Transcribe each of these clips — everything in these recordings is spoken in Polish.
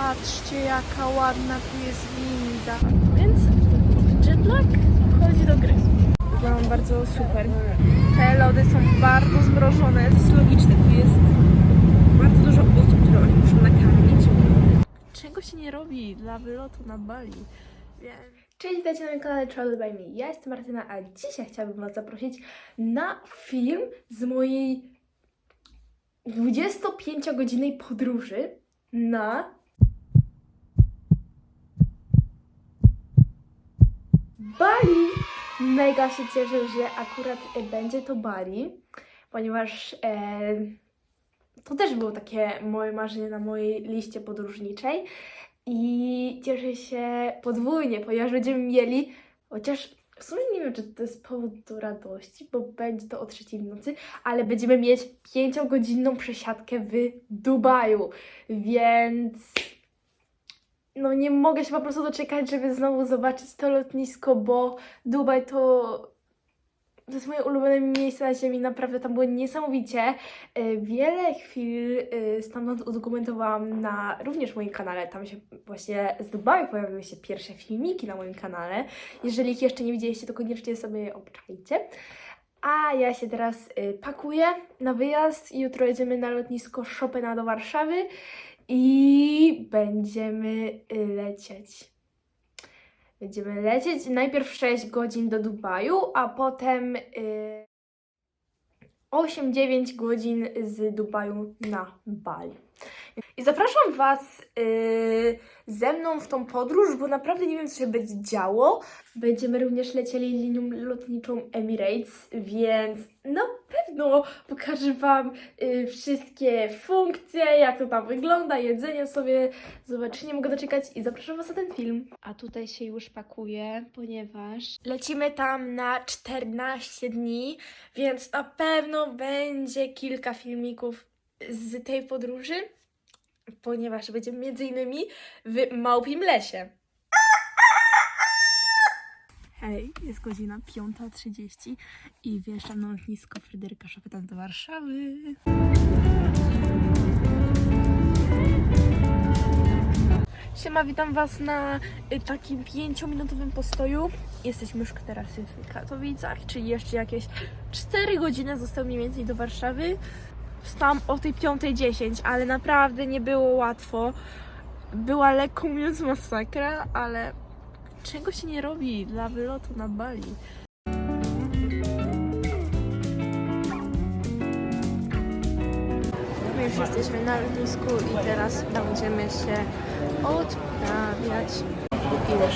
Patrzcie, jaka ładna tu jest winda. Więc jetlag wchodzi do gry. Wyglądam bardzo super. Te lody są bardzo zmrożone. To jest logiczne, tu jest bardzo dużo osób, które oni muszą nakarmić. Czego się nie robi dla wylotu na Bali? Wiem. Cześć, witajcie na moim kanale Travel by Me. Ja jestem Martyna, a dzisiaj chciałabym Was zaprosić na film z mojej 25-godzinnej podróży na Bali. Mega się cieszę, że akurat e, będzie to Bali, ponieważ e, to też było takie moje marzenie na mojej liście podróżniczej. I cieszę się podwójnie, ponieważ będziemy mieli, chociaż w sumie nie wiem, czy to jest powód do radości, bo będzie to o trzeciej w nocy, ale będziemy mieć pięciogodzinną przesiadkę w Dubaju, więc no nie mogę się po prostu doczekać, żeby znowu zobaczyć to lotnisko, bo Dubaj to to jest moje ulubione miejsce na ziemi, naprawdę tam było niesamowicie. E, Wiele chwil e, stamtąd udokumentowałam na również moim kanale. Tam się właśnie z Dubaju pojawiły się pierwsze filmiki na moim kanale. Jeżeli ich jeszcze nie widzieliście, to koniecznie sobie je obczajcie. A ja się teraz e, pakuję na wyjazd. Jutro jedziemy na lotnisko Chopina do Warszawy i będziemy e, lecieć. Będziemy lecieć najpierw 6 godzin do Dubaju, a potem y, 8-9 godzin z Dubaju na Bali. I zapraszam Was y, ze mną w tą podróż, bo naprawdę nie wiem, co się będzie działo. Będziemy również lecieli linią lotniczą Emirates, więc na pewno pokażę Wam y, wszystkie funkcje, jak to tam wygląda, jedzenie sobie zobaczycie, nie mogę doczekać i zapraszam Was na ten film. A tutaj się już pakuję, ponieważ lecimy tam na 14 dni, więc na pewno będzie kilka filmików z tej podróży, ponieważ będziemy między innymi w Małpim Lesie. Hej, jest godzina 5.30 i wjeżdżam na lotnisko Fryderyka Chopina do Warszawy. Siema, witam Was na y, takim 5-minutowym postoju. Jesteśmy już teraz w Katowicach, czyli jeszcze jakieś 4 godziny zostały mniej więcej do Warszawy. Wstałam o tej 5.10, ale naprawdę nie było łatwo. Była lekko mówiąc masakra, ale czego się nie robi dla wylotu na Bali? My już jesteśmy na lotnisku i teraz będziemy się odprawiać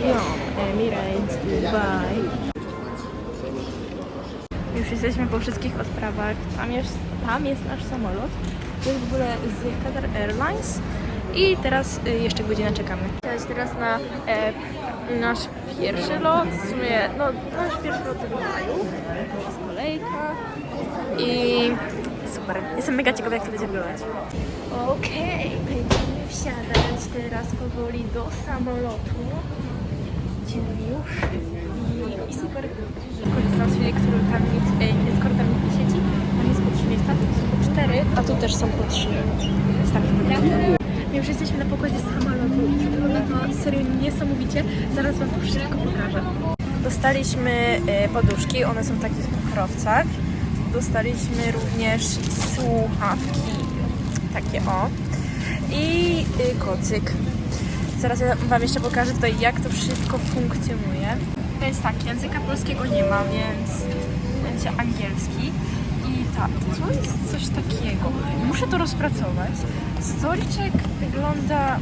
linią Emirates Dubai. Już jesteśmy po wszystkich odprawach. Tam jest, tam jest nasz samolot. To jest w ogóle z Qatar Airlines. I teraz y, jeszcze godzinę czekamy. Teraz, teraz na e, nasz pierwszy lot. W sumie, no, nasz pierwszy lot do Dubaju. Jest kolejka. I super. Jestem mega ciekawa, jak to będzie wyglądać. Okej, będziemy wsiadać teraz powoli do samolotu. Idziemy już. I, i super. Korzystam z chwili, którą tam nic, e, nie sieci. Tam jest po 3 miejsca, tu są po 4, a tu też są po 3. Jest tak już jesteśmy na pokładzie samolotu i wygląda to serio niesamowicie. Zaraz Wam to wszystko pokażę. Dostaliśmy e, poduszki, one są w takich pokrowcach. Dostaliśmy również słuchawki, takie o. I y, kocyk. Zaraz ja Wam jeszcze pokażę tutaj, jak to wszystko funkcjonuje. To jest tak, języka polskiego nie ma, więc będzie angielski. Tak, to jest coś takiego. Muszę to rozpracować. Stoliczek wygląda...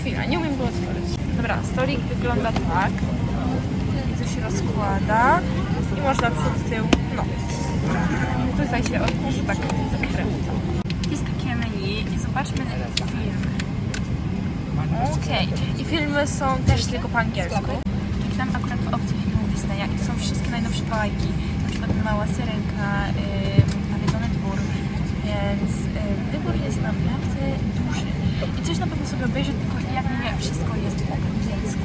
Chwila, nie umiem go otworzyć. Dobra, stolik wygląda tak. To się rozkłada. I można przed tył, no. Tutaj się od razu tak zakręca. Jest takie menu i zobaczmy film. Okej. I filmy są też tylko po angielsku. Czytam akurat w opcji filmów Disneya i to są wszystkie najnowsze bajki. Na przykład Mała Syrenka, Nawiedzony Dwór, więc yy, wybór jest naprawdę duży. I coś na pewno sobie obejrzę, tylko jak mówię, wszystko jest po angielsku.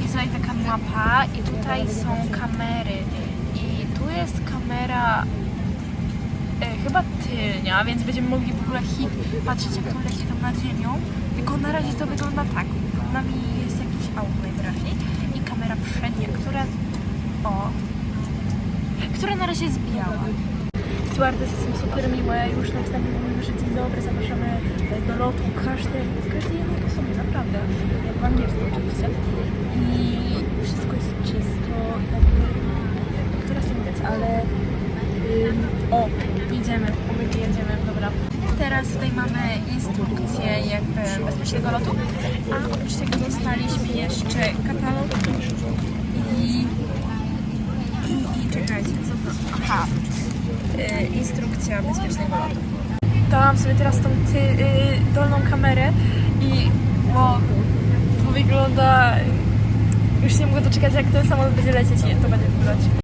Jest tutaj taka mapa i tutaj są kamery. I tu jest kamera e, chyba tylnia, więc będziemy mogli w ogóle hit patrzeć jak to leci tam nad ziemią i Tylko na razie to wygląda tak. Pod nami jest jakiś auto najwyraźniej i kamera przednia, która... O! Która na razie jest biała. Są super miłe, już na wstępie mówimy, że dzień dobry, zapraszamy e, do lotu, każdy, każdy jednej osobie, naprawdę, E, po angielsku oczywiście. I wszystko jest czysto, jakby, teraz nie widać, ale o, jedziemy, my jedziemy, dobra. Teraz tutaj mamy instrukcję jakby bezpiecznego lotu, a oprócz tego dostaliśmy jeszcze katalog i, i, i czekajcie, co to? Aha, y, instrukcja bezpiecznego lotu. Dałam sobie teraz tą ty, y, dolną kamerę i bo to wygląda... Już nie mogę doczekać jak ten samolot będzie lecieć i to będzie wyglądać.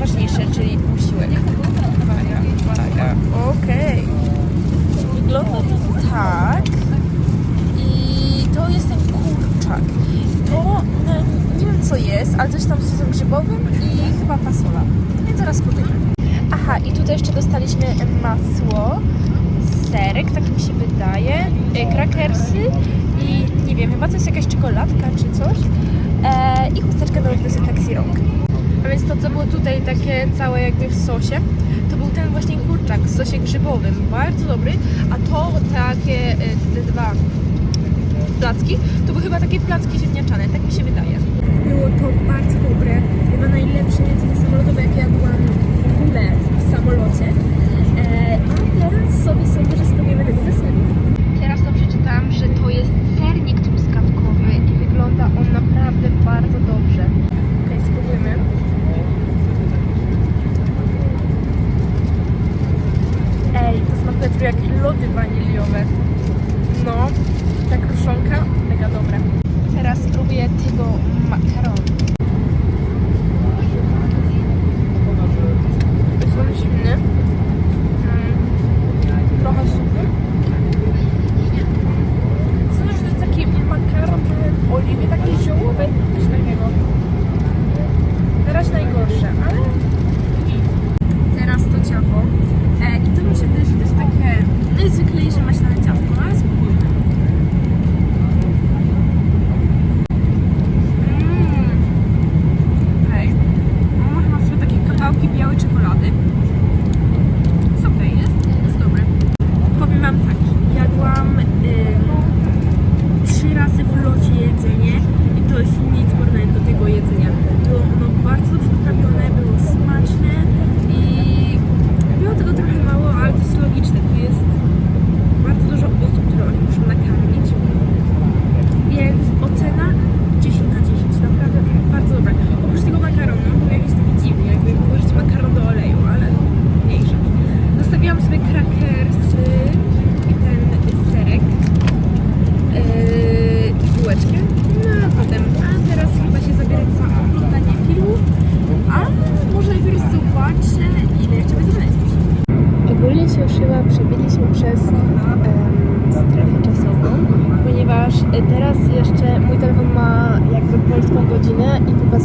Najważniejsze, czyli posiłek. Uwaga, uwaga, okej. Wygląda to tak. I to jest ten kurczak. To nie wiem co jest, ale coś tam z sosem grzybowym i chyba fasola. Więc zaraz powiemy. Aha, i tutaj jeszcze dostaliśmy masło, serek, tak mi się wydaje, e, krakersy i nie wiem, chyba to jest jakaś czekoladka czy coś. E, I chusteczkę do dezynfekcji rąk. Więc to, co było tutaj takie całe jakby w sosie, to był ten właśnie kurczak w sosie grzybowym. Bardzo dobry, a to takie e, te dwa placki, to były chyba takie placki ziemniaczane, tak mi się wydaje. Było to bardzo dobre, chyba najlepsze jedzenie samolotowe, jakie jadłam w ogóle w samolocie. E, a teraz sobie sądzę, że spróbujemy tego deseru. Teraz to przeczytałam, że to jest sernik truskawkowy i wygląda on naprawdę bardzo dobrze. Okej, spróbujmy. Ej, to smakuje trochę jak lody waniliowe. No, ta kruszonka, mega dobre. Teraz spróbuję tego makaronu.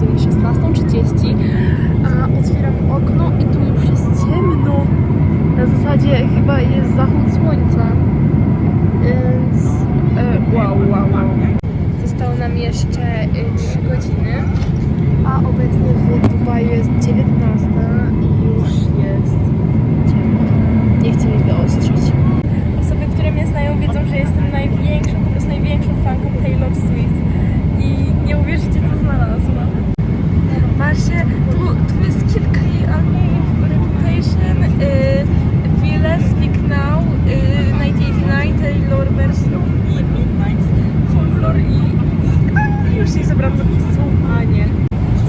16.30, a otwieram okno i tu już jest ciemno. Na zasadzie chyba jest zachód słońca. Więc e, wow, wow, wow. Zostało nam jeszcze y, 3 godziny, a obecnie w Dubaju jest 19 i już jest ciemno. Nie chcę mi wyostrzyć. Osoby, które mnie znają, wiedzą, że jestem największą, po prostu największą fanką Taylor Swift. I nie uwierzycie, co znalazłam. Patrzcie, tu, tu jest kilka jej albumów. Reputation, y, Feel Speak Now, y, 1989, Taylor version i Midnight, Folklore i, i już nie zabrałam do słuchanie.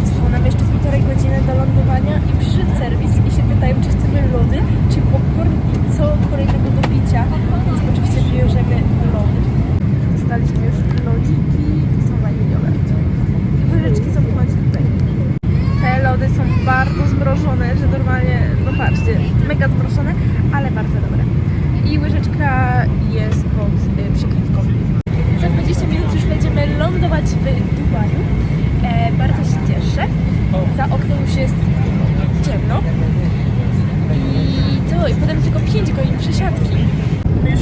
Zostało nam jeszcze półtorej godziny do lądowania i przyszedł serwis i się pytają, czy chcemy lody, czy popcorn i co kolejnego do picia. Więc oczywiście bierzemy lody. Dostaliśmy już lodziki, są waniliowe. I łyżeczki są ponad tutaj. Te lody są bardzo zmrożone, że normalnie, no patrzcie, mega zmrożone, ale bardzo dobre. I łyżeczka jest pod y, przykrywką. Za 20 minut już będziemy lądować w Dubaju. E, bardzo się cieszę. Za oknem już jest ciemno. I co? I potem tylko 5 godzin przesiadki. Już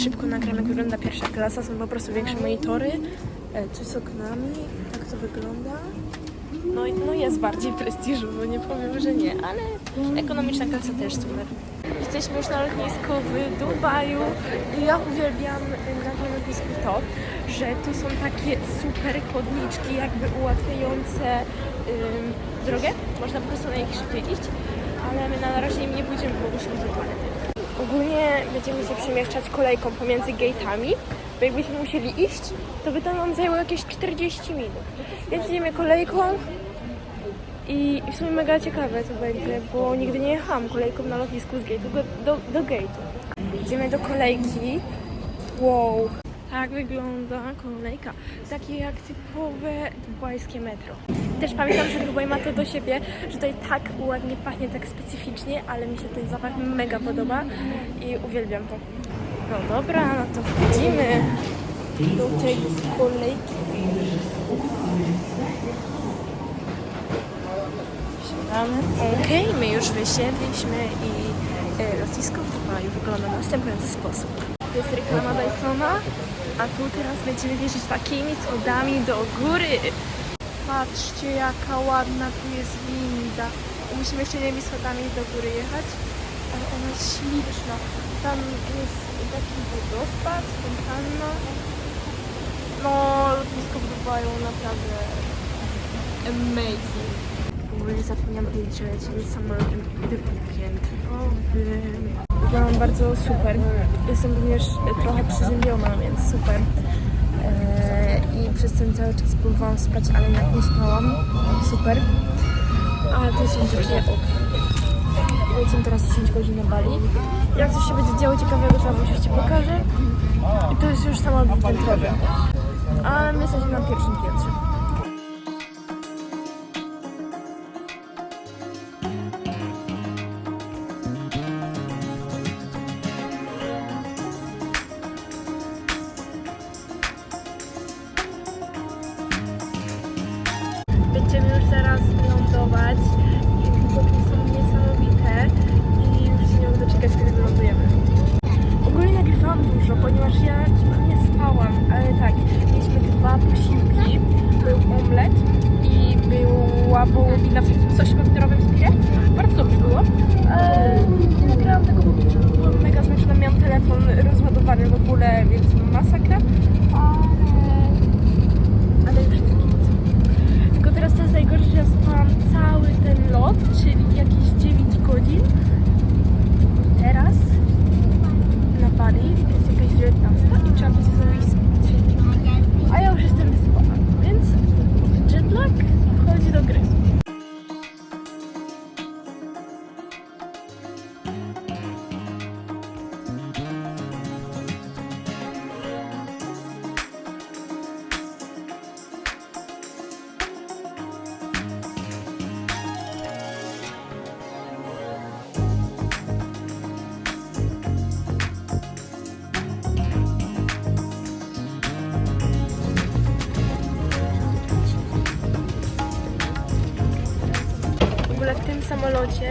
szybko nagram, jak wygląda pierwsza klasa, są po prostu większe monitory, e, coś z oknami, tak to wygląda. No, no jest bardziej prestiżowo, nie powiem, że nie, ale ekonomiczna klasa też super. Jesteśmy już na lotnisku w Dubaju i ja uwielbiam na tym lotnisku to, że tu są takie super chodniczki jakby ułatwiające ym, drogę. Można po prostu na nich szybciej iść, ale my na razie nie pójdziemy, bo musimy do toalety. Ogólnie będziemy się przemieszczać kolejką pomiędzy gate'ami, bo jakbyśmy musieli iść, to by to nam zajęło jakieś 40 minut. Więc idziemy kolejką i w sumie mega ciekawe to będzie, bo nigdy nie jechałam kolejką na lotnisku z gate'u do, do, do gate'u. Idziemy do kolejki. Wow. Tak wygląda kolejka. Takie jak typowe dubajskie metro. Też pamiętam, że Dubaj ma to do siebie, że tutaj tak ładnie pachnie, tak specyficznie, ale mi się ten zapach mega podoba i uwielbiam to. No dobra, no to wchodzimy do tej kolejki. Siadamy. Okej, my już wysiedliśmy i e, lotnisko w Dubaju wygląda w następujący sposób. Jest reklama Dysona, a tu teraz będziemy wjeżdżać takimi schodami do góry. Patrzcie jaka ładna tu jest winda. Musimy jeszcze tymi schodami do góry jechać, ale ona jest śliczna. Tam jest taki wodospad, fontanna. No, lotnisko w Dubaju naprawdę amazing. W ogóle zapomniałam powiedzieć, że lecimy samolotem The Weekend. Wyglądam bardzo super. Jestem również trochę przeziębiona, więc super. E, I przez ten cały czas próbowałam spać, ale jak nie spałam, super. A to są takie. Lecimy teraz 10 godzin na Bali. Jak coś się będzie działo ciekawego, to Wam oczywiście pokażę. I to jest już sama piętrowy. Ale my jesteśmy na pierwszym piętrze.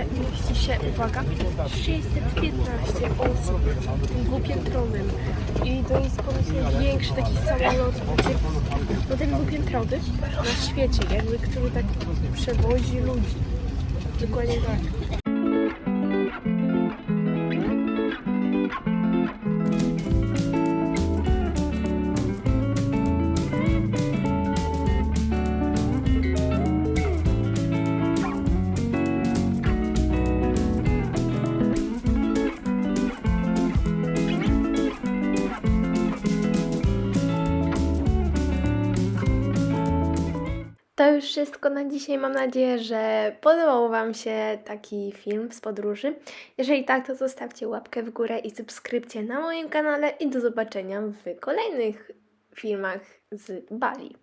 Mieści się, uwaga, 615 osób dwupiętrowym. I to jest powiedzmy większy taki samolot, no ten dwupiętrowy na świecie, jakby który tak przewozi ludzi. Dokładnie tak. To już wszystko na dzisiaj. Mam nadzieję, że podobał Wam się taki film z podróży. Jeżeli tak, to zostawcie łapkę w górę i subskrypcję na moim kanale i do zobaczenia w kolejnych filmach z Bali.